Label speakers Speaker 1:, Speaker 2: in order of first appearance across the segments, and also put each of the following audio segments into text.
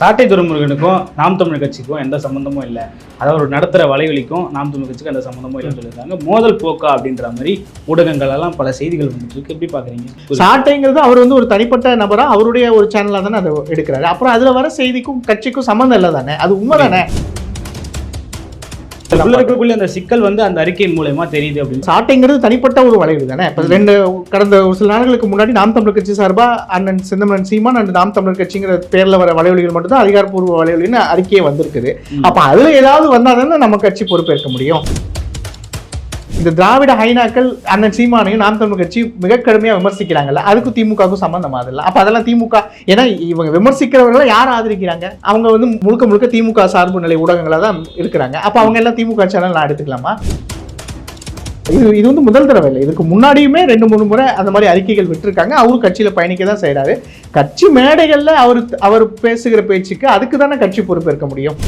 Speaker 1: சாட்டை துறைமுருகனுக்கும் நாம் தமிழ் கட்சிக்கும் எந்த சம்மந்தமும் இல்லை. அதாவது ஒரு நடத்துகிற வலைவலிக்கும் நாம் தமிழ் கட்சிக்கும் எந்த சம்மந்தமும் இல்லைன்னு சொல்லியிருக்காங்க. மோதல் போக்கா அப்படின்ற மாதிரி ஊடகங்கள் எல்லாம் பல செய்திகள் வந்துட்டு இருக்கு. எப்படி பார்க்குறீங்க
Speaker 2: சாட்டைங்கிறது அவர் வந்து ஒரு தனிப்பட்ட நபரா அவருடைய ஒரு சேனலா தானே அதை எடுக்கிறாரு. அப்புறம் அதுல வர செய்திக்கும் கட்சிக்கும் சம்மந்தம் இல்லை தானே அது உண்மை தானே
Speaker 1: உள்ள இருக்கக்கூடிய அந்த சிக்கல் வந்து அந்த அறிக்கையின் மூலயமா தெரியுது அப்படின்னு
Speaker 2: சாட்டைங்கிறது தனிப்பட்ட ஒரு வளைவு தானே? இப்போ ரெண்டு கடந்த ஒரு சில நாட்களுக்கு முன்னாடி நாம் தமிழர் கட்சி சார்பா அண்ணன் செந்தமன் சீமான் அண்ட் நாம் தமிழர் கட்சிங்கிற பேர்ல வர வலைவலிகள் மட்டும் தான் அதிகாரப்பூர்வ வலைவலின்னு அறிக்கையே வந்திருக்குது. அப்ப அதுல ஏதாவது வந்தா தானே நம்ம கட்சி பொறுப்பேற்க முடியும். இந்த திராவிட ஹைனாக்கள் அண்ணன் சீமானையும் நாம் தமிழ் கட்சி மிக கடுமையாக விமர்சிக்கிறாங்கல்ல அதுக்கும் திமுகவுக்கும் சம்மந்தம் அதில்ல அப்போ அதெல்லாம் திமுக ஏன்னா இவங்க விமர்சிக்கிறவர்களை யார் ஆதரிக்கிறாங்க? அவங்க வந்து முழுக்க முழுக்க திமுக சார்பு நிலை ஊடகங்களாக தான் இருக்கிறாங்க. அப்போ அவங்க எல்லாம் திமுக சேனல் நான் எடுத்துக்கலாமா? இது இது வந்து முதல் தடவை இல்லை. இதுக்கு முன்னாடியுமே ரெண்டு மூணு முறை அந்த மாதிரி அறிக்கைகள் விட்டுருக்காங்க. அவரும் கட்சியில் பயணிக்க தான் செய்கிறாரு கட்சி மேடைகளில் அவர் அவர் பேசுகிற பேச்சுக்கு அதுக்கு தானே கட்சி பொறுப்பேற்க முடியும்?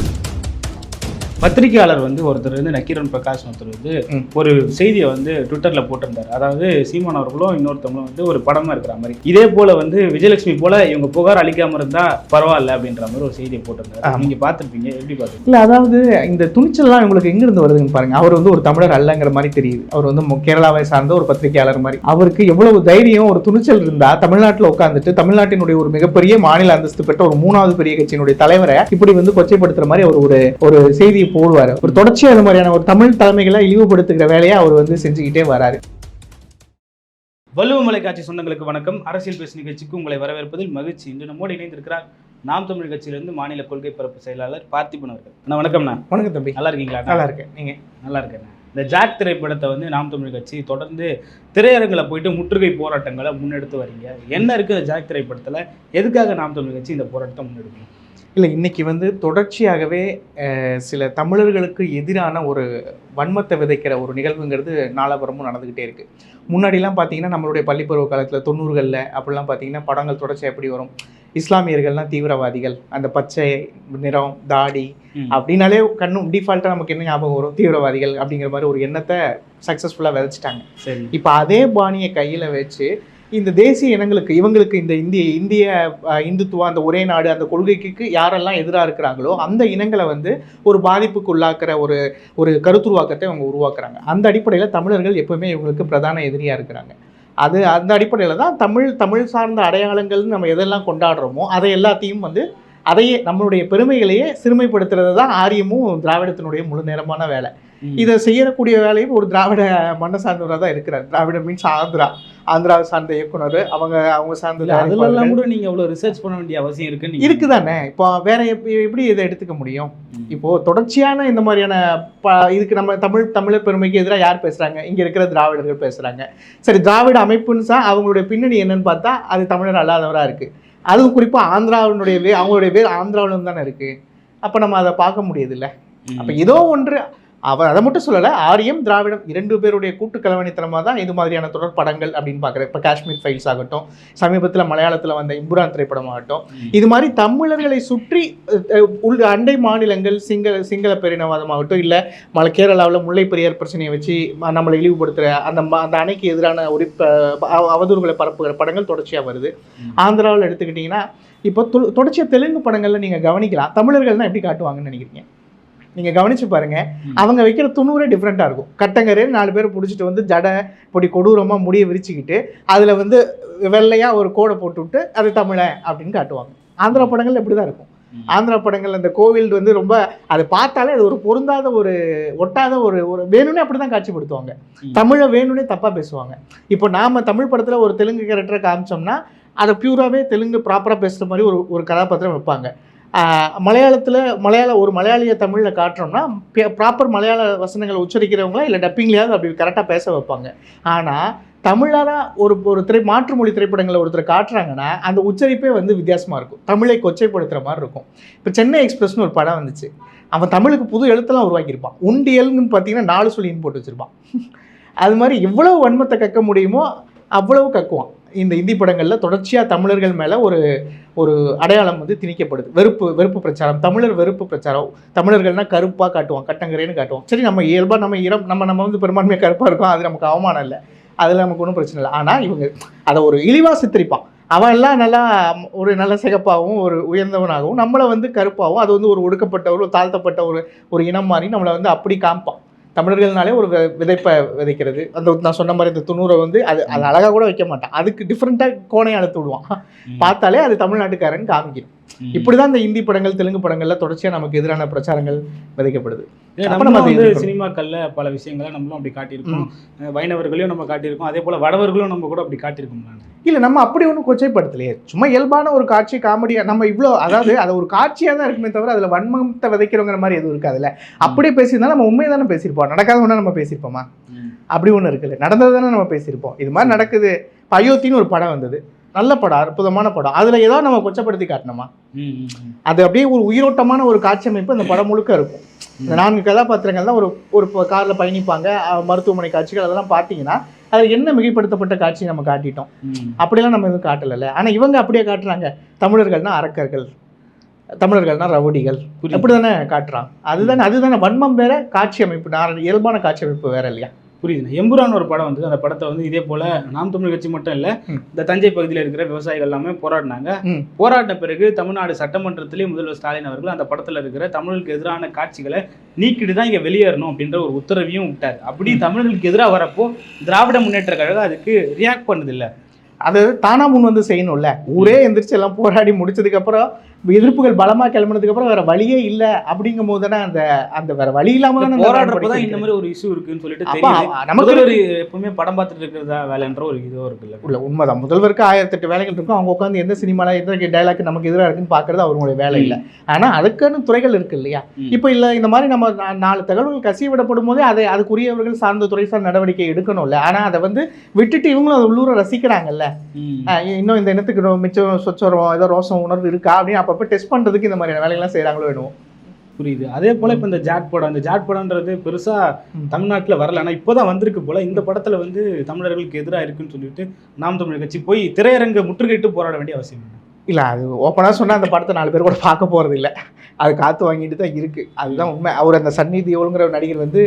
Speaker 1: பத்திரிகையாளர் வந்து ஒருத்தர் வந்து நக்கீரன் பிரகாஷ் ஒருத்தர் வந்து. ஒரு செய்தியை வந்து ட்விட்டர்ல போட்டிருந்தார். அதாவது சீமான் அவர்களும் இன்னொருத்தவங்களும் வந்து ஒரு படமா இருக்கிற மாதிரி. இதே போல வந்து விஜயலட்சுமி போல இவங்க புகார் அளிக்காம இருந்தா பரவாயில்ல அப்படின்ற மாதிரி ஒரு செய்தியை போட்டிருந்தாரு.
Speaker 2: ஆமா.
Speaker 1: நீங்க பார்த்திருப்பீங்க. எப்படி பாத்தீங்க
Speaker 2: இல்ல அதாவது இந்த துணிச்சல்லாம் இவங்களுக்கு எங்க இருந்து வருதுன்னு பாருங்க. அவர் வந்து ஒரு தமிழர் அல்லங்கிற மாதிரி தெரியுது. அவர் வந்து கேரளாவை சார்ந்த ஒரு பத்திரிகையாளர் மாதிரி. அவருக்கு எவ்வளவு தைரியம் ஒரு துணிச்சல் இருந்தா தமிழ்நாட்டுல உட்காந்துட்டு தமிழ்நாட்டினுடைய ஒரு மிகப்பெரிய மாநில அந்தஸ்து பெற்ற ஒரு மூணாவது பெரிய கட்சியினுடைய தலைவரை இப்படி வந்து கொச்சைப்படுத்துற மாதிரி அவர் ஒரு ஒரு செய்தியை போடுவாரு. ஒரு தொடர்ச்சியா இந்த மாதிரியான ஒரு தமிழ் தலைமைகளை இழிவுபடுத்துகிற வேலையை அவர் வந்து செஞ்சுக்கிட்டே வராரு.
Speaker 1: வள்ளுவமலை காட்சி சொந்தங்களுக்கு வணக்கம். அரசியல் பேசு நிகழ்ச்சிக்கு உங்களை வரவேற்பதில் மகிழ்ச்சி. இன்று நம்மோடு இணைந்திருக்கிறார் நாம் தமிழ் கட்சியிலிருந்து மாநில கொள்கை பரப்பு செயலாளர் பார்த்திபன் அவர்கள். அண்ணா வணக்கம்ண்ணா.
Speaker 2: வணக்கம் தம்பி.
Speaker 1: நல்லா இருக்கீங்களா
Speaker 2: நல்லா இருக்கேன். நீங்க?
Speaker 1: நல்லா இருக்கேண்ணா இந்த ஜாக் திரைப்படத்தை வந்து நாம் தமிழ் கட்சி தொடர்ந்து திரையரங்கில் போயிட்டு முற்றுகை போராட்டங்களை முன்னெடுத்து வரீங்க. என்ன இருக்குது ஜாக் திரைப்படத்தில்? எதுக்காக நாம் தமிழ் கட்சி இந்த போராட்டத்தை முன்னெடுக்கணும்?
Speaker 2: இல்லை இன்னைக்கு வந்து தொடர்ச்சியாகவே அஹ், சில தமிழர்களுக்கு எதிரான ஒரு வன்மத்தை விதைக்கிற ஒரு நிகழ்வுங்கிறது நாலாபுரமும் நடந்துக்கிட்டே இருக்கு. முன்னாடிலாம் பார்த்தீங்கன்னா நம்மளுடைய பள்ளிப்பருவ காலத்தில் தொண்ணூறுகளில் அப்படிலாம் பார்த்தீங்கன்னா படங்கள் தொடர்ச்சியாக எப்படி வரும்? இஸ்லாமியர்கள்லாம் தீவிரவாதிகள் அந்த பச்சை நிறம் தாடி. அப்படின்னாலே கண்ணும் டிஃபால்ட்டாக நமக்கு என்ன ஞாபகம் வரும்? தீவிரவாதிகள் அப்படிங்கிற மாதிரி ஒரு எண்ணத்தை சக்ஸஸ்ஃபுல்லாக விதைச்சிட்டாங்க.
Speaker 1: சரி.
Speaker 2: இப்போ அதே பாணியை கையில் வச்சு இந்த தேசிய இனங்களுக்கு இவங்களுக்கு இந்த இந்திய இந்திய இந்துத்துவம் இந்துத்துவா அந்த ஒரே நாடு அந்த கொள்கைக்கு யாரெல்லாம் எதிராக இருக்கிறாங்களோ அந்த இனங்களை வந்து ஒரு பாதிப்புக்கு உள்ளாக்குற ஒரு ஒரு கருத்துருவாக்கத்தை அவங்க உருவாக்குறாங்க. அந்த அடிப்படையில் தமிழர்கள் எப்பவுமே இவங்களுக்கு பிரதான எதிரியாக இருக்கிறாங்க. அது அந்த அடிப்படையில் தான் தமிழ் தமிழ் சார்ந்த அடையாளங்கள்னு நம்ம எதெல்லாம் கொண்டாடுறோமோ அதை எல்லாத்தையும் வந்து அதையே நம்மளுடைய பெருமைகளையே சிறுமைப்படுத்துறது தான் ஆரியமும் திராவிடத்தினுடைய முழு நேரமான வேலை. இதை செய்யக்கூடிய வேலையும் ஒரு திராவிட மண்ணை சார்ந்தவராக தான் இருக்கிறார். திராவிட மீன்ஸ் ஆந்திரா. ஆந்திராவை சார்ந்த இயக்குனர். அவங்க அவங்க சார்ந்த தயாரிப்பாளர்கள்.
Speaker 1: கூட நீங்க அவ்வளவு ரிசர்ச் பண்ண வேண்டிய அவசியம் நீங்க-
Speaker 2: இருக்குதானே? இப்போ வேற எப்படி எப்படி இதை எடுத்துக்க முடியும். இப்போ தொடர்ச்சியான இந்த மாதிரியான ப இதுக்கு நம்ம தமிழ் தமிழர் பெருமைக்கு எதிராக யார் பேசுறாங்க? இங்க இருக்கிற திராவிடர்கள் பேசுறாங்க. சரி திராவிட அமைப்புன்னு தான் அவங்களுடைய பின்னணி என்னன்னு பார்த்தா அது தமிழர் அல்லாதவரா இருக்கு. அதுவும் குறிப்பா ஆந்திராவினுடைய வே அவங்களுடைய பேர் ஆந்திராவிலும் தானே இருக்கு. அப்ப நம்ம அதை பார்க்க முடியுதுல்ல. அப்ப ஏதோ ஒன்று அவர் அதை மட்டும் சொல்லலை ஆரியம் திராவிடம் இரண்டு பேருடைய கூட்டு கலவணித்தனமாக தான் இது மாதிரியான தொடர் படங்கள் அப்படின்னு பார்க்குறேன் இப்போ காஷ்மீர் ஃபைல்ஸ் ஆகட்டும் சமீபத்தில் மலையாளத்தில் வந்த இம்புரான் திரைப்படம் ஆகட்டும். இது மாதிரி தமிழர்களை சுற்றி உள் அண்டை மாநிலங்கள் சிங்கள சிங்கள பேரினவாதம் ஆகட்டும் இல்லை மலை கேரளாவில் முல்லை பெரியார் பிரச்சனையை வச்சு நம்மளை இழிவுபடுத்துகிற அந்த ம- அந்த அணைக்கு எதிரான ஒரு அவதூறுகளை பரப்புகிற படங்கள் தொடர்ச்சியாக வருது. ஆந்திராவில் எடுத்துக்கிட்டிங்கன்னா இப்போ தொடர்ச்சியாக தெலுங்கு படங்களில் நீங்கள் கவனிக்கலாம் தமிழர்கள்னா எப்படி காட்டுவாங்கன்னு நினைக்கிறீங்க நீங்கள் கவனிச்சு பாருங்க.
Speaker 1: ம்.
Speaker 2: அவங்க வைக்கிற துணூரே டிஃப்ரெண்ட்டாக இருக்கும். கட்டங்கரே நாலு பேர் பிடிச்சிட்டு வந்து ஜடை இப்படி கொடூரமாக முடிய விரிச்சுக்கிட்டு அதில் வந்து வெள்ளையாக ஒரு கோடை போட்டு விட்டு அது தமிழன் அப்படின்னு காட்டுவாங்க. ஆந்திரா படங்கள் இப்படி தான் இருக்கும். ஆந்திரா படங்கள் அந்த கோவில் வந்து ரொம்ப அதை பார்த்தாலே அது ஒரு பொருந்தாத ஒரு ஒட்டாத ஒரு ஒரு வேணும்னே அப்படி தான் காட்சிப்படுத்துவாங்க. தமிழை வேணும்னே தப்பாக பேசுவாங்க. இப்போ நாம் தமிழ் படத்தில் ஒரு தெலுங்கு கேரக்டரை காமிச்சோம்னா அதை பியூராகவே தெலுங்கு ப்ராப்பராக பேசுகிற மாதிரி ஒரு ஒரு கதாபாத்திரம் வைப்பாங்க. மலையாளத்தில் மலையாள ஒரு மலையாளியை தமிழில் காட்டுறோம்னா ப்ராப்பர் மலையாள வசனங்களை உச்சரிக்கிறவங்களா இல்லை டப்பிங்லையாவது அப்படி கரெக்டாக பேச வைப்பாங்க. ஆனால் தமிழராக ஒரு ஒரு திரை மாற்று மொழி திரைப்படங்களை ஒருத்தர் காட்டுறாங்கன்னா அந்த உச்சரிப்பே வந்து வித்தியாசமாக இருக்கும். தமிழை கொச்சைப்படுத்துகிற மாதிரி இருக்கும். இப்போ சென்னை எக்ஸ்பிரஸ்னு ஒரு படம் வந்துச்சு. அவன் தமிழுக்கு புது எழுத்தெல்லாம் உருவாக்கியிருப்பான். உண்டியல்னு பார்த்தீங்கன்னா நாலு சொல்லின்னு போட்டு வச்சிருப்பான். அது மாதிரி எவ்வளோ வன்மத்தை கக்க முடியுமோ அவ்வளவு கக்குவான். இந்த இந்தி படங்களில் தொடர்ச்சியாக தமிழர்கள் மேலே ஒரு ஒரு அடையாளம் வந்து திணிக்கப்படுது. வெறுப்பு வெறுப்பு பிரச்சாரம். தமிழர் வெறுப்பு பிரச்சாரம். தமிழர்கள்னா கருப்பாக காட்டுவான் கட்டங்கரேன்னு காட்டுவோம் சரி நம்ம இயல்பாக நம்ம இரம் நம்ம நம்ம வந்து பெரும்பான்மையாக கருப்பாக இருக்கோம் அது நமக்கு அவமானம் இல்லை. அதில் நமக்கு ஒன்றும் பிரச்சனை இல்லை. ஆனால் இவங்க அதை ஒரு இழிவாக சித்தரிப்பான். அவன் எல்லாம் நல்லா ஒரு நல்ல சிகப்பாகவும் ஒரு உயர்ந்தவனாகவும் நம்மளை வந்து கருப்பாகவும் அது வந்து ஒரு ஒடுக்கப்பட்ட ஒரு தாழ்த்தப்பட்ட ஒரு ஒரு இனம் மாதிரி நம்மளை வந்து அப்படி காமிப்பான். தமிழர்கள்னாலே ஒரு விதைப்பை விதைக்கிறது. அந்த நான் சொன்ன மாதிரி இந்த துணூரை வந்து அது அது அழகாக கூட வைக்க மாட்டான். அதுக்கு டிஃப்ரெண்ட்டாக கோணையை அழுத்து விடுவான். பார்த்தாலே அது தமிழ்நாட்டுக்காரன் காமிக்கும்.
Speaker 1: ம்.
Speaker 2: இப்படிதான் இந்த இந்தி படங்கள் தெலுங்கு படங்கள்ல தொடர்ச்சியா நமக்கு எதிரான பிரச்சாரங்கள் விதைக்கப்படுது.
Speaker 1: வந்து. சினிமாக்கள்ல பல விஷயங்களை நம்மளும் அப்படி காட்டியிருக்கோம். வைணவர்களையும் நம்ம காட்டியிருக்கோம். அதே போல வடவர்களும் நம்ம கூட அப்படி காட்டியிருக்கோம் நான்
Speaker 2: இல்ல நம்ம அப்படி ஒன்றும் கொச்சைப்படுத்தலையே. சும்மா இயல்பான ஒரு காட்சி காமெடியா நம்ம இவ்வளோ அதாவது அது ஒரு காட்சியா தான் இருக்குமே தவிர அதுல வன்மத்தை விதைக்கிறோங்கிற மாதிரி எதுவும் இருக்காதுல்ல? அப்படியே பேசியிருந்தா நம்ம உண்மையை தானே பேசியிருப்போம். நடக்காத ஒன்றா நம்ம பேசியிருப்போமா? அப்படி ஒன்று இருக்குல்ல. நடந்தது தானே நம்ம பேசியிருப்போம். இது மாதிரி நடக்குது. இப்ப அயோத்தின்னு ஒரு படம் வந்தது. நல்ல படம் அற்புதமான படம். அதுல ஏதாவது நம்ம கொச்சப்படுத்தி காட்டணுமா. அது அப்படியே ஒரு உயிரோட்டமான ஒரு காட்சி அமைப்பு அந்த படம் முழுக்க இருக்கும். இந்த நான்கு கதாபாத்திரங்கள் தான் ஒரு ஒரு காரில் பயணிப்பாங்க. மருத்துவமனை காட்சிகள் அதெல்லாம் பார்த்தீங்கன்னா அதில் என்ன மிகைப்படுத்தப்பட்ட காட்சி நம்ம காட்டிட்டோம். அப்படிலாம் நம்ம எதுவும் காட்டலைல்ல. ஆனால் இவங்க அப்படியே காட்டுறாங்க. தமிழர்கள்னா அரக்கர்கள். தமிழர்கள்னா ரவுடிகள். அப்படி தானே காட்டுறான். அதுதானே அதுதானே வன்மம் வேற காட்சி அமைப்பு நான் இயல்பான காட்சி அமைப்பு வேற இல்லையா?
Speaker 1: புரியுது. எம்புரான் ஒரு படம் வந்து அந்த படத்தை வந்து இதே போல நாம் தமிழ் கட்சி மட்டும் இல்ல. இந்த தஞ்சை பகுதியில் இருக்கிற விவசாயிகள் எல்லாமே போராடினாங்க. போராடின பிறகு தமிழ்நாடு சட்டமன்றத்திலே முதல்வர் ஸ்டாலின் அவர்கள் அந்த படத்துல இருக்கிற தமிழுக்கு எதிரான காட்சிகளை நீக்கிட்டு தான் இங்க வெளியேறணும் அப்படின்ற ஒரு உத்தரவையும் விட்டார். அப்படி தமிழர்களுக்கு எதிராக வரப்போ திராவிட முன்னேற்ற கழகம் அதுக்கு ரியாக்ட் பண்ணுது இல்ல
Speaker 2: அது தானா முன் வந்து செய்யணும்ல. ஊரே எந்திரிச்சு எல்லாம் போராடி முடிச்சதுக்கு அப்புறம் எதிர்ப்புகள் பலமா கிளம்புனதுக்கு அப்புறம் வேற வழியே இல்ல அப்படிங்கும் போது தானே அந்த அந்த வேற வழி இல்லாம தானே நடவடிக்கை
Speaker 1: இந்த மாதிரி ஒரு இஷ்யூ இருக்குன்னு சொல்லிட்டு
Speaker 2: நமக்கு
Speaker 1: முதல்வர் எப்பவுமே படம் பார்த்துட்டு இருக்கிறதா வேலைன்ற ஒரு இதோ இருக்குல்ல.
Speaker 2: உள்ள உண்மைதான். முதல்வருக்கு ஆயிரத்தெட்டு வேலைகள் இருக்கும். அவங்க உட்காந்து எந்த சினிமால எந்த டைலாக் நமக்கு எதிராக இருக்குன்னு பார்க்கறது அவங்களுடைய வேலை இல்லை. ஆனா அதுக்குன்னு துறைகள் இருக்கு இல்லையா. இப்போ இல்ல இந்த மாதிரி நம்ம நாலு தகவல்கள் கசிய விடப்படும் போதே அதை அதுக்குரியவர்கள் சார்ந்த துறை சார் நடவடிக்கை எடுக்கணும்ல. ஆனா அதை வந்து விட்டுட்டு இவங்களும் அதை உள்ளூர ரசிக்கிறாங்கல்ல. இன்னும் இந்த இனத்துக்கு மிச்சம் சொச்சரம் ஏதோ ரோசம் உணர்வு இருக்கா அப்படின்னு அப்பப்போ டெஸ்ட் பண்றதுக்கு இந்த மாதிரியான வேலைகள்லாம் செய்றாங்களோ என்னவோ
Speaker 1: புரியுது அதே போல இப்ப இந்த ஜாட் படம் இந்த ஜாட் படம்ன்றது பெருசா
Speaker 2: ம்.
Speaker 1: தமிழ்நாட்டுல வரல ஆனா இப்போதான் வந்திருக்கு போல இந்த படத்துல வந்து தமிழர்களுக்கு எதிராக இருக்குன்னு சொல்லிட்டு நாம் தமிழர் கட்சி போய் திரையரங்க முற்றுகையிட்டு போராட வேண்டிய அவசியம் இல்லை.
Speaker 2: இல்ல அது ஓப்பனாக சொன்னா அந்த படத்தை நாலு பேர் கூட பார்க்க போறது இல்ல அது காத்து வாங்கிட்டு தான் இருக்கு. அதுதான் உண்மை. அவர் அந்த சன்னி தியோலுங்கிற ஒரு நடிகர் வந்து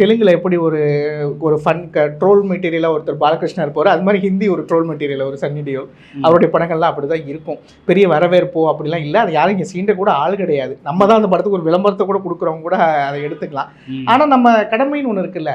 Speaker 2: தெலுங்குல எப்படி ஒரு ஒரு ஃபன் ட்ரோல் மெட்டீரியலாக ஒருத்தர் பாலகிருஷ்ணா இருப்பார் அது மாதிரி ஹிந்தி ஒரு ட்ரோல் மெட்டீரியல் ஒரு சன்னி தியோல்
Speaker 1: ம்.
Speaker 2: அவருடைய படங்கள்லாம் அப்படி தான் இருக்கும். பெரிய வரவேற்போ அப்படிலாம் இல்லை. அது யாரும் இங்கே சீண்ட கூட ஆள் கிடையாது. நம்ம தான் அந்த படத்துக்கு ஒரு விளம்பரத்தை கூட கொடுக்குறவங்க கூட அதை எடுத்துக்கலாம். ஆனால் நம்ம கடமைன்னு ஒன்று இருக்குல்ல.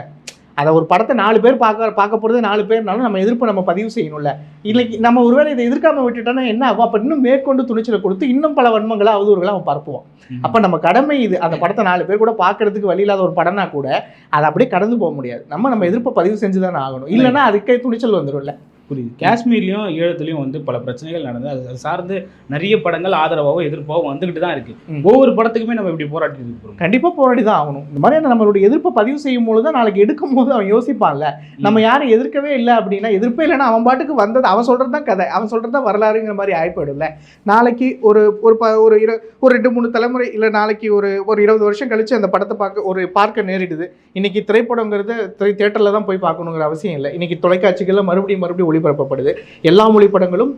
Speaker 2: அதை ஒரு படத்தை நாலு பேர் பார்க்க பார்க்க போகிறது நாலு பேர்னாலும் நம்ம எதிர்ப்பு நம்ம பதிவு செய்யணும்ல. இன்னைக்கு நம்ம ஒருவேளை இதை எதிர்க்காம விட்டுட்டோம்னா என்ன ஆகும்? அப்போ இன்னும் மேற்கொண்டு துணிச்சலை கொடுத்து இன்னும் பல வன்மங்களை அவதூறுகளை அவன் பரப்புவான். அப்போ நம்ம கடமை இது. அந்த படத்தை நாலு பேர் கூட பார்க்கறதுக்கு வழி இல்லாத ஒரு படம்னா கூட அதை அப்படியே கடந்து போக முடியாது. நம்ம நம்ம எதிர்ப்பை பதிவு செஞ்சு தானே ஆகணும் இல்லைன்னா அதுக்கே துணிச்சல் வந்துடும்ல.
Speaker 1: புரியுது. காஷ்மீர்லயும் ஈழத்துலயும் வந்து பல பிரச்சனைகள் நடந்தது அது சார்ந்து நிறைய படங்கள் ஆதரவாகவும் எதிர்ப்பாகவும் வந்துகிட்டு தான் இருக்கு.
Speaker 2: ம்.
Speaker 1: ஒவ்வொரு படத்துக்குமே நம்ம இப்படி போராட்டி இருக்கிறோம்
Speaker 2: கண்டிப்பாக போராடி தான் ஆகணும். இந்த மாதிரியான நம்மளுடைய எதிர்ப்பை பதிவு செய்யும் போது தான் நாளைக்கு எடுக்கும் போது அவன் யோசிப்பான்ல. நம்ம யாரும் எதிர்க்கவே இல்லை அப்படின்னா எதிர்ப்பே இல்லைன்னா அவன் பாட்டுக்கு வந்தது அவன் சொல்கிறது தான் கதை. அவன் சொல்கிறது தான் வரலாறுங்கிற மாதிரி ஆயிப்போயிடும்ல. நாளைக்கு ஒரு ஒரு ப ஒரு இரு ஒரு ரெண்டு மூணு தலைமுறை இல்லை நாளைக்கு ஒரு ஒரு இருபது வருஷம் கழிச்சு அந்த படத்தை பார்க்க ஒரு பார்க்க நேரிடுது. இன்னைக்கு திரைப்படங்கிறது திரை தேட்டரில் தான் போய் பார்க்கணுங்கிற அவசியம் இல்லை. இன்னைக்கு தொலைக்காட்சிகளில் மறுபடியும் மறுபடியும் ஒளிபரப்பப்படுது. எல்லா மொழிப்படங்களும்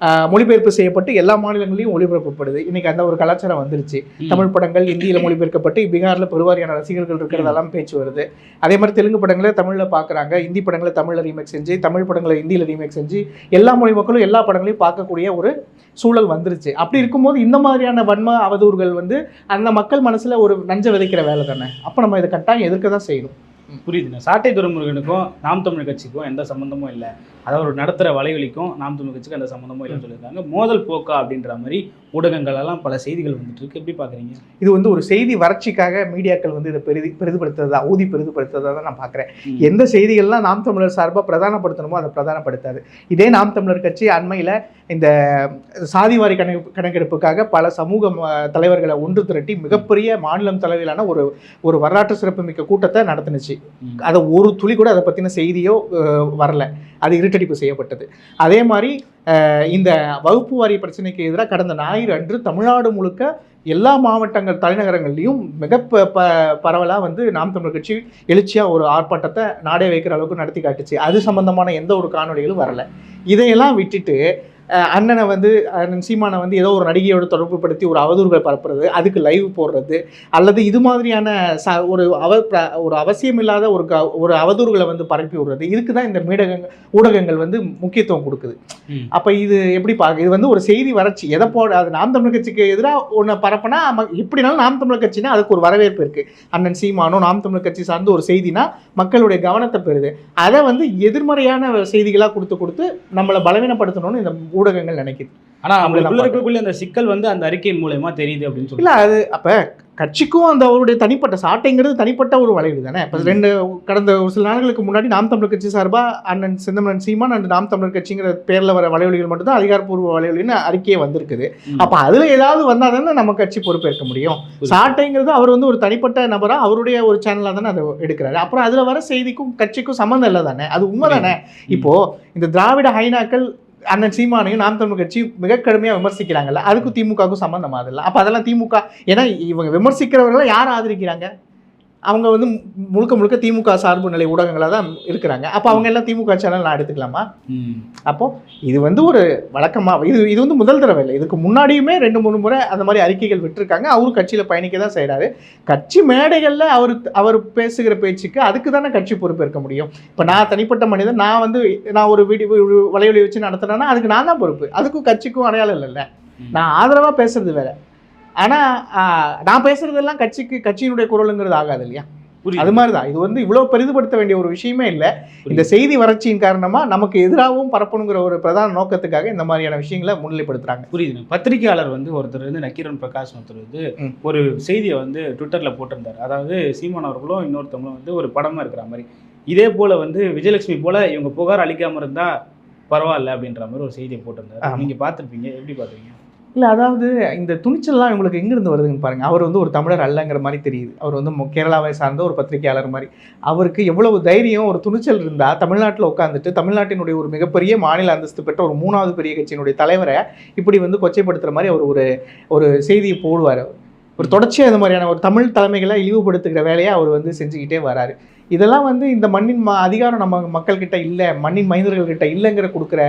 Speaker 2: ஆஹ், மொழிபெயர்ப்பு செய்யப்பட்டு எல்லா மாநிலங்களிலும் ஒளிபரப்பப்படுது. இன்னைக்கு அந்த ஒரு கலாச்சாரம் வந்துருச்சு. தமிழ் படங்கள் இந்தியில மொழிபெயர்க்கப்பட்டு பீகார்ல பெருவாரியான ரசிகர்கள் இருக்கிறதெல்லாம் பேச்சு வருது. அதே மாதிரி தெலுங்கு படங்களை தமிழ்ல பார்க்கறாங்க இந்தி படங்களை தமிழ்ல ரீமேக் செஞ்சு தமிழ் படங்களை இந்தியில ரீமேக் செஞ்சு எல்லா மொழி மக்களும் எல்லா படங்களையும் பார்க்கக்கூடிய ஒரு சூழல் வந்துருச்சு. அப்படி இருக்கும்போது இந்த மாதிரியான வன்ம அவதூறுகள் வந்து அந்த மக்கள் மனசுல ஒரு நஞ்ச விதைக்கிற வேலை தானே அப்ப நம்ம இதை கட்டாயம் எதிர்க்க தான் செய்யணும்.
Speaker 1: புரியுதுண்ணா சாட்டை துறைமுருகனுக்கும் நாம் தமிழ் கட்சிக்கும் எந்த சம்மந்தமும் இல்லை. அதாவது ஒரு நடத்துகிற வலைவலிக்கும் நாம் தமிழ் கட்சிக்கும் எந்த சம்மந்தமும் இல்லைன்னு சொல்லியிருக்காங்க. மோதல் போக்கா அப்படின்ற மாதிரி ஊடகங்கள் எல்லாம் பல செய்திகள் வந்துட்டு இருக்கு எப்படி பார்க்குறீங்க?
Speaker 2: இது வந்து ஒரு செய்தி வறட்சிக்காக மீடியாக்கள் வந்து இதை பெரிதி பெரிதுபடுத்துறதா ஊதி பெரிதுபடுத்துறதா தான் நான் பார்க்குறேன். எந்த செய்திகள்லாம் நாம் தமிழர் சார்பாக பிரதானப்படுத்தணுமோ அதை பிரதானப்படுத்தாது. இதே நாம் தமிழர் கட்சி அண்மையில் இந்த சாதிவாரி கணக்கு கணக்கெடுப்புக்காக பல சமூக தலைவர்களை ஒன்று திரட்டி மிகப்பெரிய மாநிலம் தலைவிலான ஒரு ஒரு வரலாற்று சிறப்புமிக்க கூட்டத்தை நடத்துனுச்சு. அதை ஒரு துளி கூட அதை பற்றின செய்தியோ வரல. அது இருட்டடிப்பு செய்யப்பட்டது. அதே மாதிரி இந்த வகுப்பு வாரிய பிரச்சனைக்கு எதிராக கடந்த ஞாயிறு அன்று தமிழ்நாடு முழுக்க எல்லா மாவட்டங்கள் தலைநகரங்கள்லையும் மிக ப பரவலாக வந்து நாம் தமிழர் கட்சி எழுச்சியாக ஒரு ஆர்ப்பாட்டத்தை நாடே வைக்கிற அளவுக்கு நடத்தி காட்டுச்சு. அது சம்பந்தமான எந்த ஒரு காணொளிகளும் வரல. இதையெல்லாம் விட்டுட்டு அண்ணனை வந்து அண்ணன் சீமானை வந்து ஏதோ ஒரு நடிகையோட தொடர்பு படுத்தி ஒரு அவதூறுகள் பரப்புறது அதுக்கு லைவ் போடுறது அல்லது இது மாதிரியான ச ஒரு அவ ஒரு அவசியம் இல்லாத ஒரு க ஒரு அவதூறுகளை வந்து பரப்பி விடுறது. இதுக்கு தான் இந்த மீடகங்கள் ஊடகங்கள் வந்து முக்கியத்துவம் கொடுக்குது. அப்போ இது எப்படி பார்க்க இது வந்து ஒரு செய்தி வறட்சி. எதை போட அது நாம் தமிழர் கட்சிக்கு எதிராக ஒன்று பரப்புனா எப்படினாலும் நாம் தமிழர் கட்சினா அதுக்கு ஒரு வரவேற்பு இருக்கு. அண்ணன் சீமானோ நாம் தமிழர் கட்சி சார்ந்த ஒரு செய்தினா மக்களுடைய கவனத்தை பெறுது. அதை வந்து எதிர்மறையான செய்திகளாக கொடுத்து கொடுத்து நம்மளை பலவீனப்படுத்தணும்னு இந்த ஊடகங்கள் நினைக்குது.
Speaker 1: ஆனா
Speaker 2: அப்படிதான்
Speaker 1: அவங்களுக்குள்ள இருக்கக்கூடிய அந்த சிக்கல் வந்து அந்த அறிக்கையின் மூலயமா தெரியுது அப்படின்னு சொல்லி
Speaker 2: இல்ல அது அப்ப கட்சிக்கும் அந்த அவருடைய தனிப்பட்ட சாட்டைங்கிறது தனிப்பட்ட ஒரு வளைவு தானே? இப்போ. ரெண்டு கடந்த ஒரு சில நாட்களுக்கு முன்னாடி நாம் தமிழர் கட்சி சார்பா அண்ணன் செந்தமன் சீமான் அண்ட் நாம் தமிழர் கட்சிங்கிற பேர்ல வர வலைவலிகள் மட்டும்தான் அதிகாரப்பூர்வ வலைவலின்னு அறிக்கையே வந்திருக்குது. அப்ப அதுல ஏதாவது வந்தா தானே நம்ம கட்சி பொறுப்பேற்க முடியும். சாட்டைங்கிறது அவர் வந்து ஒரு தனிப்பட்ட நபரா அவருடைய ஒரு சேனலா தானே அதை எடுக்கிறாரு. அப்புறம் அதுல வர செய்திக்கும் கட்சிக்கும் சம்மந்தம் இல்லை தானே? அது உண்மை தானே? இப்போ இந்த திராவிட ஹைனாக்கள் அண்ணன் சீமானையும் நாம் தமிழ் கட்சி மிக கடுமையாக விமர்சிக்கிறாங்கல்ல அதுக்கும் திமுகவுக்கும் சம்மந்தம் அதில்ல அப்போ அதெல்லாம் திமுக ஏன்னா இவங்க விமர்சிக்கிறவர்களை யார் ஆதரிக்கிறாங்க? அவங்க வந்து முழுக்க முழுக்க திமுக சார்பு நிலை ஊடகங்களாக தான் இருக்கிறாங்க. அப்போ அவங்க எல்லாம் திமுக சேனல் நான் எடுத்துக்கலாமா?
Speaker 1: ம்.
Speaker 2: அப்போ இது வந்து ஒரு வழக்கமாக இது இது வந்து முதல் தடவை இல்லை. இதுக்கு முன்னாடியுமே ரெண்டு மூணு முறை அந்த மாதிரி அறிக்கைகள் விட்டுருக்காங்க. அவரும் கட்சியில் பயணிக்க தான் செய்கிறாரு கட்சி மேடைகளில் அவர் அவர் பேசுகிற பேச்சுக்கு அதுக்கு தானே கட்சி பொறுப்பேற்க முடியும். இப்போ நான் தனிப்பட்ட மனிதன் நான் வந்து நான் ஒரு வீடியோ வலைவலி வச்சு நடத்துனேன்னா அதுக்கு நான் தான் பொறுப்பு. அதுக்கும் கட்சிக்கும் அடையாளம் இல்லைல்ல. நான் ஆதரவாக பேசுறது வேற. ஆனால் நான் பேசுறதெல்லாம் கட்சிக்கு கட்சியினுடைய குரலுங்கிறது ஆகாது இல்லையா?
Speaker 1: புரியுது.
Speaker 2: அது மாதிரி தான் இது வந்து இவ்வளோ பெரிதுபடுத்த வேண்டிய ஒரு விஷயமே இல்லை. இந்த செய்தி வறட்சியின் காரணமாக நமக்கு எதிராகவும் பரப்பணுங்கிற ஒரு பிரதான நோக்கத்துக்காக இந்த மாதிரியான விஷயங்களை முன்னிலைப்படுத்துறாங்க.
Speaker 1: புரியுது. பத்திரிகையாளர் வந்து ஒருத்தர் வந்து நக்கீரன் பிரகாஷ் ஒருத்தர் வந்து. ஒரு செய்தியை வந்து ட்விட்டர்ல போட்டிருந்தார். அதாவது சீமான் அவர்களும் இன்னொருத்தவங்களும் வந்து ஒரு படமா இருக்கிற மாதிரி. இதே போல வந்து விஜயலட்சுமி போல இவங்க புகார் அளிக்காம இருந்தா பரவாயில்ல அப்படின்ற மாதிரி ஒரு செய்தியை போட்டிருந்தாரு.
Speaker 2: ஆமா.
Speaker 1: நீங்க பார்த்திருப்பீங்க. எப்படி பாக்குறீங்க
Speaker 2: இல்லை அதாவது இந்த துணிச்சல்லாம் இவங்களுக்கு எங்கிருந்து வருதுன்னு பாருங்கள் அவர் வந்து ஒரு தமிழர் அல்லங்கிற மாதிரி தெரியுது. அவர் வந்து கேரளாவை சார்ந்த ஒரு பத்திரிகையாளர் மாதிரி. அவருக்கு எவ்வளவு தைரியம் ஒரு துணிச்சல் இருந்தால் தமிழ்நாட்டில் உட்காந்துட்டு தமிழ்நாட்டினுடைய ஒரு மிகப்பெரிய மாநில அந்தஸ்து பெற்ற ஒரு மூணாவது பெரிய கட்சியினுடைய தலைவரை இப்படி வந்து கொச்சைப்படுத்துகிற மாதிரி அவர் ஒரு ஒரு செய்தியை போடுவார். ஒரு தொடர்ச்சியாக இந்த மாதிரியான ஒரு தமிழ் தலைமைகளை இழிவுபடுத்துகிற வேலையை அவர் வந்து செஞ்சுக்கிட்டே வராரு. இதெல்லாம் வந்து இந்த மண்ணின் ம அதிகாரம் நம்ம மக்கள்கிட்ட இல்லை மண்ணின் மைந்தர்கள்கிட்ட இல்லைங்கிற கொடுக்குற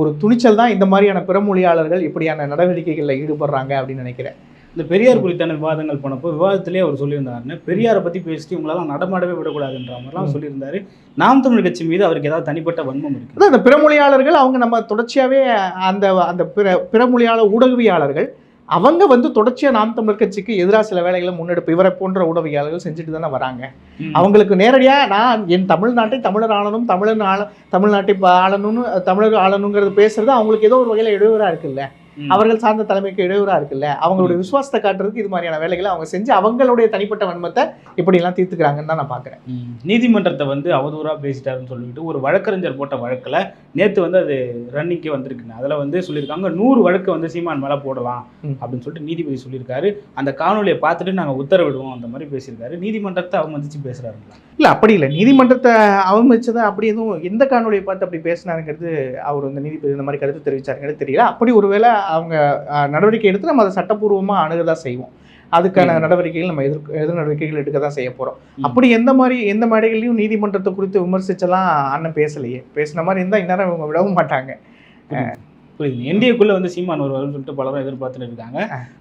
Speaker 2: ஒரு துணிச்சல் தான் இந்த மாதிரியான பிறமொழியாளர்கள் இப்படியான நடவடிக்கைகளில் ஈடுபடுறாங்க அப்படின்னு நினைக்கிறேன்.
Speaker 1: இந்த பெரியார் குறித்தான விவாதங்கள் போனப்போ விவாதத்திலே அவர் சொல்லியிருந்தாருன்னு பெரியாரை பத்தி பேசிட்டு உங்களால நடமாடவே விடக்கூடாதுன்ற மாதிரிலாம். சொல்லியிருந்தாரு. நாம் தமிழ் கட்சி மீது அவருக்கு ஏதாவது தனிப்பட்ட வன்மம் இருக்கு?
Speaker 2: அதான் அந்த பிறமொழியாளர்கள் அவங்க நம்ம தொடர்ச்சியாகவே அந்த அந்த பிற பிறமொழியாளர் ஊடகவியாளர்கள் அவங்க வந்து தொடர்ச்சியாக நாம் தமிழர் கட்சிக்கு எதிராக சில வேலைகளை முன்னெடுப்பு இவரை போன்ற ஊடகவியாளர்கள் செஞ்சுட்டு தானே வராங்க. அவங்களுக்கு நேரடியாக நான் என் தமிழ்நாட்டை தமிழர் ஆளணும் தமிழன் ஆள தமிழ்நாட்டை ஆளணும்னு தமிழர் ஆளணுங்கிறது பேசுறது அவங்களுக்கு ஏதோ ஒரு வகையில் இடையூறாக இருக்குல்ல. அவர்கள் சார்ந்த தலைமைக்கு இடையூறாக இருக்குல்ல? அவங்களுடைய விசுவாசத்தை காட்டுறதுக்கு இது மாதிரியான வேலைகளை அவங்க செஞ்சு அவங்களுடைய தனிப்பட்ட வன்மத்தை இப்படியெல்லாம் தீர்த்துக்கிறாங்கன்னு தான் நான் பார்க்குறேன்.
Speaker 1: ம். நீதிமன்றத்தை வந்து அவதூறா பேசிட்டாருன்னு சொல்லிட்டு ஒரு வழக்கறிஞர் போட்ட வழக்குல நேத்து வந்து அது ரன்னிங்கே வந்திருக்குங்க. அதுல வந்து சொல்லியிருக்காங்க நூறு வழக்கு வந்து சீமான் மேல போடலாம். அப்படின்னு சொல்லிட்டு நீதிபதி சொல்லியிருக்காரு. அந்த காணொலியை பார்த்துட்டு நாங்க உத்தரவிடுவோம் அந்த மாதிரி பேசியிருக்காரு. நீதிமன்றத்தை அவமதிச்சு பேசுறாருங்களா?
Speaker 2: இல்லை அப்படி இல்லை. நீதிமன்றத்தை அவமதிச்சதை அப்படி எதுவும் எந்த காணொலியை பார்த்து அப்படி பேசினாருங்கிறது அவர் வந்து நீதிபதி இந்த மாதிரி கருத்து தெரிவிச்சாருங்கிறது தெரியல. அப்படி ஒருவேளை அவங்க நடவடிக்கை எடுத்து நம்ம அதை சட்டப்பூர்வமாக அணுகதா செய்வோம். அதுக்கான. நடவடிக்கைகள் நம்ம எதிர் எதிர் நடவடிக்கைகள் எடுக்க தான் செய்ய போகிறோம். அப்படி எந்த மாதிரி எந்த மேடைகள்லையும் நீதிமன்றத்தை குறித்து விமர்சிச்செல்லாம் அண்ணன் பேசலையே. பேசின மாதிரி இருந்தால் இந்நேரம் இவங்க விடவும் மாட்டாங்க.
Speaker 1: புரியுது. என்டிஏக்குள்ள வந்து சீமான் வருவாருன்னு சொல்லிட்டு பலரும் எதிர்பார்த்துட்டு இருக்காங்க.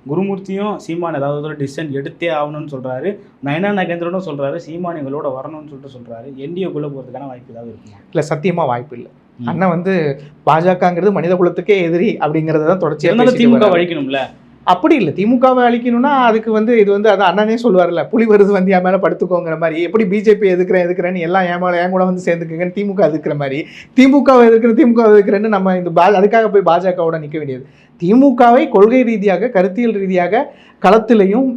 Speaker 1: குருமூர்த்தியும் சீமான் ஏதாவது ஒரு டிசிஷன் எடுத்தே ஆகணும்னு சொல்றாரு. நயனா நகேந்திரனும் சொல்றாரு. சீமான் எங்களோட வரணும்னு சொல்லிட்டு சொல்றாரு. என்டிஏக்குள்ள போறதுக்கான வாய்ப்பு ஏதாவது இருக்குமா?
Speaker 2: இல்லை சத்தியமாக வாய்ப்பு இல்லை. அண்ணன் வந்து பாஜகங்கிறது மனித குலத்துக்கே எதிரி அப்படிங்கிறத தான் தொடர்ச்சியாக
Speaker 1: திமுக
Speaker 2: வராரு.
Speaker 1: வழிக்கணும்ல
Speaker 2: அப்படி இல்லை. திமுகவை அழிக்கணும்னா அதுக்கு வந்து இது வந்து அதான் அண்ணனே சொல்லுவார்ல புலி வருது வந்து என் மேலே படுத்துக்கோங்கிற மாதிரி. எப்படி பிஜேபி எதுக்குறேன் எதுக்குறேன்னு எல்லாம் என் மேலே என் கூட வந்து சேர்ந்துக்குங்கன்னு திமுக எதுக்குற மாதிரி. திமுகவை எதுக்குறேன் திமுக எதுக்குறேன்னு நம்ம இந்த பா அதுக்காக போய் பாஜகவோட நிற்க வேண்டியது. திமுகவை கொள்கை ரீதியாக கருத்தியல் ரீதியாக களத்திலையும்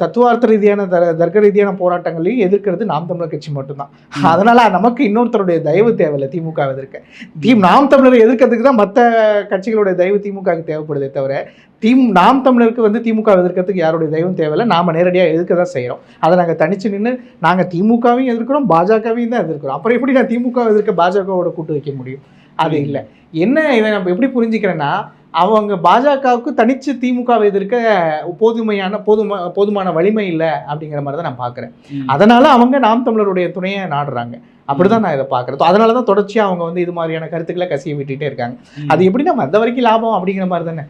Speaker 2: தத்துவார்த்த ரீதியான த தர்க்க ரீதியான போராட்டங்களையும் எதிர்க்கிறது நாம் தமிழர் கட்சி மட்டும்தான். அதனால நமக்கு இன்னொருத்தருடைய தயவு தேவையில்லை திமுக எதிர்க்க. தீம் நாம் தமிழரை எதிர்க்கிறதுக்கு தான் மற்ற கட்சிகளுடைய தயவு திமுகவுக்கு தேவைப்படுதே தவிர தீம் நாம் தமிழருக்கு வந்து திமுக எதிர்க்கிறதுக்கு யாருடைய தயவும் தேவையில்லை. நாம நேரடியாக எதிர்க்க தான் செய்கிறோம் அதை நாங்கள் தனிச்சு நின்று நாங்கள் திமுகவையும் எதிர்க்கிறோம் பாஜகவையும் தான் எதிர்க்கிறோம். அப்புறம் எப்படி நான் திமுக எதிர்க்க பாஜகவோட கூட்டு வைக்க முடியும்? அது இல்லை. என்ன இதை நம்ம எப்படி புரிஞ்சுக்கிறேன்னா அவங்க பாஜகவுக்கு தனிச்சு திமுகவை எதிர்க்க போதுமையான போதுமா போதுமான வலிமை இல்லை அப்படிங்கிற மாதிரி தான் நான் பார்க்குறேன். அதனால அவங்க நாம் தமிழருடைய துணையை நாடுறாங்க. அப்படிதான் நான் இதை பார்க்குறேன். அதனால தான் தொடர்ச்சியாக அவங்க வந்து இது மாதிரியான கருத்துக்களை கசிய விட்டுட்டே இருக்காங்க. அது எப்படி நம்ம வந்த வரைக்கும் லாபம் அப்படிங்கிற மாதிரி தானே?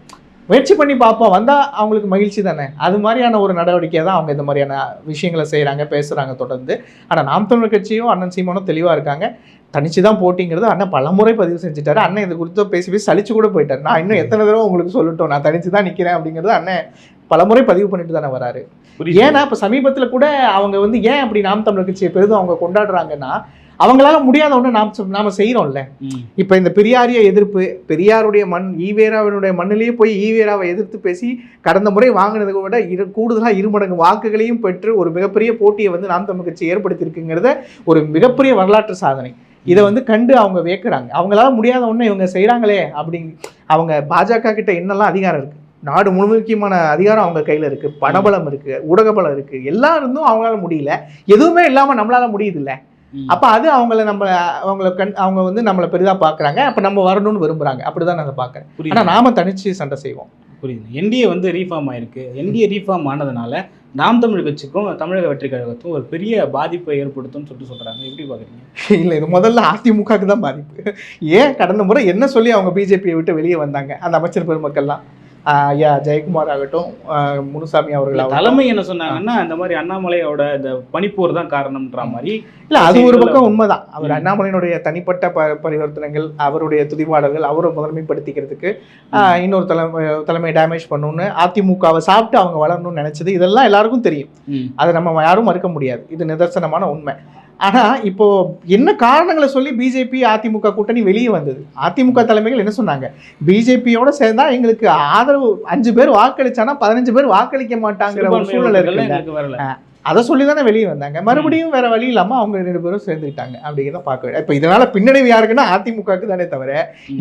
Speaker 2: முயற்சி பண்ணி பார்ப்போம். வந்தால் அவங்களுக்கு மகிழ்ச்சி தானே? அது மாதிரியான ஒரு நடவடிக்கை தான் அவங்க இந்த மாதிரியான விஷயங்களை செய்கிறாங்க பேசுகிறாங்க தொடர்ந்து. ஆனால் நாம் தமிழர் கட்சியும் அண்ணன் சீமானும் தெளிவாக இருக்காங்க. தனிச்சு தான் போட்டிங்கிறது அண்ணன் பலமுறை பதிவு செஞ்சுட்டாரு. அண்ணன் இது குறித்து பேசி பேசி சலிச்சு கூட போயிட்டார். நான் இன்னும் எத்தனை தடவை உங்களுக்கு சொல்லட்டும். நான் தனிச்சு தான் நிற்கிறேன் அப்படிங்கிறது அண்ணன் பலமுறை பதிவு பண்ணிட்டு தானே வராரு. ஏன்னா இப்போ சமீபத்தில் கூட அவங்க வந்து ஏன் அப்படி நாம் தமிழர் கட்சியை பெரிதும் அவங்க கொண்டாடுறாங்கன்னா அவங்களால முடியாத ஒன்று நாம் நாம செய்கிறோம்ல. இப்போ இந்த பெரியாரிய எதிர்ப்பு பெரியாருடைய மண் ஈவேராவினுடைய மண்ணிலேயே போய் ஈவேராவை எதிர்த்து பேசி கடந்த முறை வாங்கினதை விட இரு கூடுதலாக இருமடங்கு வாக்குகளையும் பெற்று ஒரு மிகப்பெரிய போட்டியை வந்து நாம் தமிழ் கட்சி ஏற்படுத்தியிருக்குங்கிறத ஒரு மிகப்பெரிய வரலாற்று சாதனை. இதை வந்து கண்டு அவங்க வியக்குறாங்க. அவங்களால முடியாத ஒன்று இவங்க செய்கிறாங்களே அப்படிங்க அவங்க பாஜக கிட்ட என்னெல்லாம் அதிகாரம் இருக்கு? நாடு முழுமைக்குமான அதிகாரம் அவங்க கையில் இருக்கு. பணபலம் இருக்கு ஊடகபலம் இருக்கு. எல்லாம் இருந்தும் அவங்களால முடியல. எதுவுமே இல்லாமல் நம்மளால முடியுது இல்ல. அப்ப அது அவங்கள நம்ம அவங்கள கண் அவங்க வந்து நம்மளை பெரிதா பாக்குறாங்க. அப்ப நம்ம வரணும்னு விரும்புறாங்க. அப்படிதான் நான் அதை பாக்குறேன். ஆனா
Speaker 1: புரியுது.
Speaker 2: நாம தனிச்சு சண்டை செய்வோம்.
Speaker 1: புரியுது. என்டிஏ வந்து ரீஃபார்ம் ஆயிருக்கு. என்டிஏ ரீஃபார்ம் ஆனதுனால நாம் தமிழ் கட்சிக்கும் தமிழக வெற்றி கழகத்துக்கும் ஒரு பெரிய பாதிப்பை ஏற்படுத்தும்னு சொல்லிட்டு சொல்றாங்க. எப்படி பாக்குறீங்க?
Speaker 2: இல்ல இது முதல்ல அதிமுகவுக்கு தான் பாதிப்பு. ஏன் கடந்த முறை என்ன சொல்லி அவங்க பிஜேபியை விட்டு வெளியே வந்தாங்க? அந்த அமைச்சர் பெருமக்கள்லாம். ஐயா ஜெயக்குமார் ஆகட்டும் முனுசாமி அவர்கள்.
Speaker 1: தலைமை என்ன சொன்னாங்கன்னா இந்த மாதிரி அண்ணாமலையோட இந்த பனிப்போர் தான் காரணம்ன்ற மாதிரி
Speaker 2: இல்ல அது ஒரு பக்கம் உண்மைதான். அவர். அண்ணாமலையினுடைய தனிப்பட்ட ப பரிவர்த்தனைகள் அவருடைய துதிபாடல்கள் அவரை முதன்மைப்படுத்திக்கிறதுக்கு ஆஹ், இன்னொரு தலைமை தலைமை டேமேஜ் பண்ணணும்னு அதிமுகவை சாப்பிட்டு அவங்க வளரணும்னு நினைச்சது இதெல்லாம் எல்லாருக்கும் தெரியும். அதை நம்ம யாரும் மறுக்க முடியாது. இது நிதர்சனமான உண்மை. ஆனா இப்போ என்ன காரணங்களை சொல்லி பிஜேபி அதிமுக கூட்டணி வெளியே வந்தது? அதிமுக தலைமைகள் என்ன சொன்னாங்க? பிஜேபியோட சேர்ந்தா எங்களுக்கு ஆதரவு அஞ்சு பேர் வாக்களிச்சானா பதினஞ்சு பேர் வாக்களிக்க மாட்டாங்கிற ஒரு சூழ்நிலை இருக்கு அதை சொல்லி தானே வெளியே வந்தாங்க. மறுபடியும் வேற வழி இல்லாம அவங்க ரெண்டு பேரும் சேர்ந்துக்கிட்டாங்க. அப்படிங்கிறத பார்க்க இப்போ இதனால பின்னடைவு யாருக்குன்னா அதிமுகவுக்கு தானே தவிர.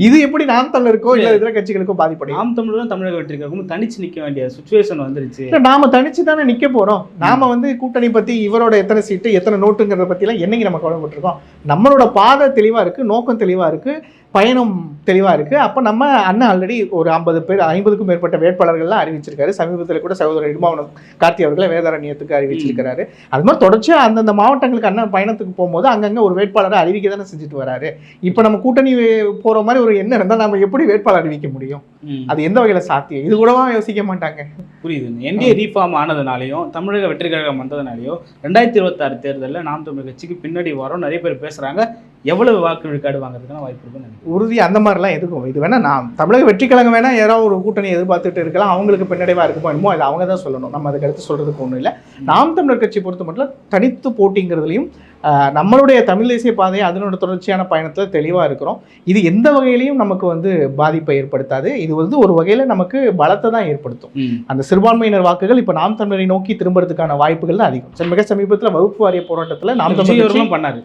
Speaker 2: இது எப்படி நாம் தமிழருக்கோ இல்ல. இதர கட்சிகளுக்கோ பாதிப்படையும்?
Speaker 1: நாம் தமிழரும் தமிழக வெற்றி கழகமும் தனிச்சு நிக்க வேண்டிய சுச்சுவேஷன் வந்துருச்சு.
Speaker 2: நாம தனிச்சு தானே நிக்க போறோம். நாம வந்து கூட்டணி பத்தி இவரோட எத்தனை சீட்டு எத்தனை நோட்டுங்கிறத எல்லாம் என்னைக்கு நம்ம கவலைப்பட்டிருக்கோம். நம்மளோட பாதை தெளிவா இருக்கு நோக்கம் தெளிவா இருக்கு பயணம் தெளிவா இருக்கு. அப்ப நம்ம அண்ணன் ஆல்ரெடி ஒரு ஐம்பது பேர் ஐம்பதுக்கும் மேற்பட்ட வேட்பாளர்கள்லாம் அறிவிச்சிருக்காரு. சமீபத்தில் கூட சகோதரர் இடுமாவனம் கார்த்தி அவர்களை வேதாரண்யத்துக்கு அறிவிச்சிருக்கிறாரு அது மாதிரி தொடர்ச்சியா அந்தந்த மாவட்டங்களுக்கு அண்ணன் பயணத்துக்கு போகும்போது அங்கங்க ஒரு வேட்பாளரை அறிவிக்க தானே செஞ்சுட்டு வராரு. இப்ப நம்ம கூட்டணி போற மாதிரி ஒரு எண்ணம் இருந்தா நம்ம எப்படி வேட்பாளர் அறிவிக்க முடியும். அது எந்த வகையில சாத்தியம்? இது கூடவா யோசிக்க மாட்டாங்க?
Speaker 1: புரியுது. என்டிஏ ரீஃபார்ம் ஆனதுனாலையும் தமிழக வெற்றி கழகம் வந்ததுனாலையும் ரெண்டாயிரத்தி இருபத்தாறு தேர்தலில் நாம் தமிழ் கட்சிக்கு பின்னாடி வரும் நிறைய பேர் பேசுறாங்க. எவ்வளவு வாக்கு விழுக்காடு வாங்குறதுக்கான வாய்ப்பு இருக்குன்னு நினைக்கிறேன்.
Speaker 2: உறுதி அந்த மாதிரிலாம் எதுக்கும். இது வேணா நான் தமிழக வெற்றி கழகம் வேணா யாராவது ஒரு கூட்டணி எதிர்பார்த்துட்டு இருக்கலாம். அவங்களுக்கு பின்னடைவா இருக்குமோ என்னமோ அது அவங்க தான் சொல்லணும். நம்ம அதுக்கு அடுத்து சொல்றதுக்கு ஒன்றும் இல்லை. நாம் தமிழர் கட்சி பொறுத்த மட்டும் தனித்து போட்டிங்கிறதுலையும் நம்மளுடைய தமிழ் தேசிய பாதையை அதனோட தொடர்ச்சியான பயணத்தில் தெளிவாக இருக்கிறோம். இது எந்த வகையிலையும் நமக்கு வந்து பாதிப்பை ஏற்படுத்தாது. இது வந்து ஒரு வகையில் நமக்கு பலத்தை தான் ஏற்படுத்தும். அந்த சிறுபான்மையினர் வாக்குகள் இப்போ நாம் தமிழரை நோக்கி திரும்புறதுக்கான வாய்ப்புகள் தான் அதிகம். மிக சமீபத்தில் வகுப்பு வாரிய போராட்டத்தில் நாம்
Speaker 1: விஜய்
Speaker 2: தமிழர் கட்சி
Speaker 1: அவர்களும் பண்ணாரு.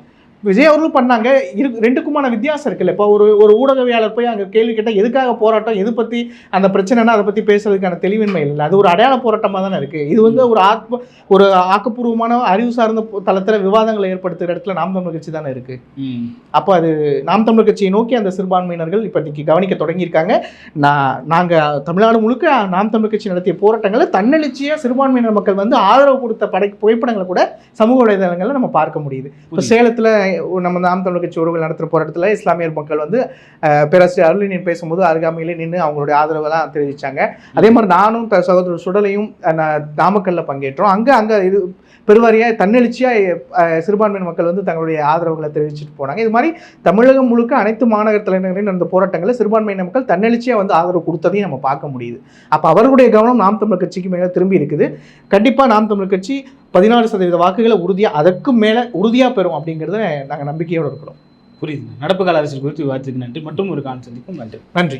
Speaker 2: விஜய் அவர்களும் பண்ணாங்க. இரு ரெண்டுக்குமான வித்தியாசம் இருக்குல்ல. இப்போ ஒரு ஒரு ஊடகவியாளர் போய் அங்கே கேள்வி கேட்டால் எதுக்காக போராட்டம்? எது பற்றி அந்த பிரச்சனைனா அதை பற்றி பேசுறதுக்கான தெளிவின்மை இல்லை. அது ஒரு அடையாள போராட்டமாக தானே இருக்குது இது வந்து ஒரு ஆத்ம ஒரு ஆக்கப்பூர்வமான அறிவு சார்ந்த தளத்தில் விவாதங்களை ஏற்படுத்துகிற இடத்துல நாம் தமிழர் கட்சி தானே இருக்குது. அப்போ அது நாம் தமிழர் கட்சியை நோக்கி அந்த சிறுபான்மையினர்கள் இப்போ இன்னைக்கு கவனிக்க தொடங்கியிருக்காங்க. நான் நாங்கள் தமிழ்நாடு முழுக்க நாம் தமிழர் கட்சி நடத்திய போராட்டங்களில் தன்னெழுச்சியாக சிறுபான்மையினர் மக்கள் வந்து ஆதரவு கொடுத்த படை புகைப்படங்களை கூட சமூக வலைதளங்களில் நம்ம பார்க்க முடியுது. இப்போ. சேலத்தில் நம்ம நாம் தமிழ் கட்சி உறவுகள் நடத்துகிற போராட்டத்தில் இஸ்லாமியர் மக்கள் வந்து பேராசிரியர் அருளினின் பேசும்போது அருகாமையிலே நின்று அவங்களுடைய ஆதரவெல்லாம் தெரிவித்தாங்க அதே மாதிரி நானும் சகோதரர் சுடலையும் நாமக்கல்ல பங்கேற்றோம். அங்கே அங்கே இது பெருவாரியாக தன்னெழுச்சியாக சிறுபான்மையின மக்கள் வந்து தங்களுடைய ஆதரவுகளை தெரிவிச்சுட்டு போனாங்க. இது மாதிரி தமிழகம் முழுக்க அனைத்து மாநகர தலைநகரின் நடந்த போராட்டங்களில் சிறுபான்மையின மக்கள் தன்னெழுச்சியாக வந்து ஆதரவு கொடுத்ததையும் நம்ம பார்க்க முடியுது. அப்போ அவர்களுடைய கவனம் நாம் தமிழ் கட்சிக்கு மேலே திரும்பி இருக்குது. கண்டிப்பாக நாம் தமிழ் கட்சி பதினாறு சதவீத வாக்குகளை உறுதியாக அதற்கு மேலே உறுதியாக பெறும் அப்படிங்கிறத நாங்கள் நம்பிக்கையோடு இருக்கிறோம்.
Speaker 1: புரியுது நடப்பு கால அரசியல் குறித்து விவாதத்துக்கு நன்றி. மற்றும் ஒரு கான் சந்திக்கும். நன்றி.
Speaker 2: நன்றி.